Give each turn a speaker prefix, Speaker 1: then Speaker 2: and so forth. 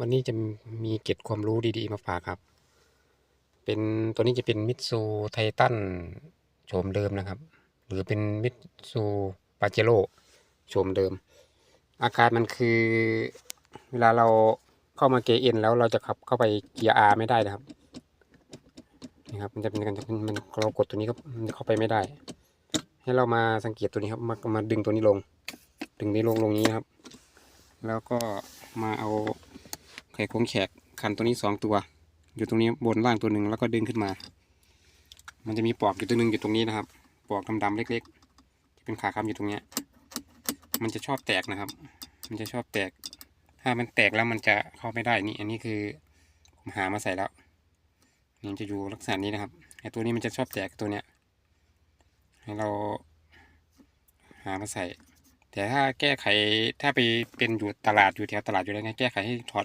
Speaker 1: วันนี้จะมีเกร็ดความรู้ดีๆมาฝากครับ เป็นตัวนี้จะเป็นมิตซูไททันโฉมเดิมนะครับ หรือเป็นมิตซูปาเจโร่โฉมเดิม อาการมันคือ เวลาเราเข้ามาเกียร์เอ็นแล้วเราจะขับเข้าไปเกียร์อาไม่ได้นะครับนี่ครับมันจะเป็นการมันเรากดตัวนี้ก็มันเข้าไปไม่ได้ ให้เรามาสังเกตตัวนี้ครับ มามาดึงตัวนี้ลง ดึงนี้ลงลงนี้ครับ แล้วก็มาเอา ไขควงแขกขันตัวนี้สองตัว อยู่ตรงนี้บนล่างตัวหนึ่งแล้วก็ดึงขึ้นมา มันจะมีปอกอยู่ตัวหนึ่งอยู่ตรงนี้นะครับ ปอกดำๆเล็กๆที่เป็นขาค้ำอยู่ตรงเนี้ยมันจะชอบแตกนะครับ มันจะชอบแตก ถ้ามันแตกแล้วมันจะเข้าไม่ได้นี่ อันนี้คือผมหามาใส่แล้วนี่จะอยู่ลักษณะนี้นะครับไอ้ตัวนี้มันจะชอบแตกตัวเนี้ยให้เราหามาใส่ แต่ถ้าแก้ไขถ้าไปเป็นอยู่ตลาดอยู่แถวตลาดอยู่แล้วไงแก้ไขให้ถอด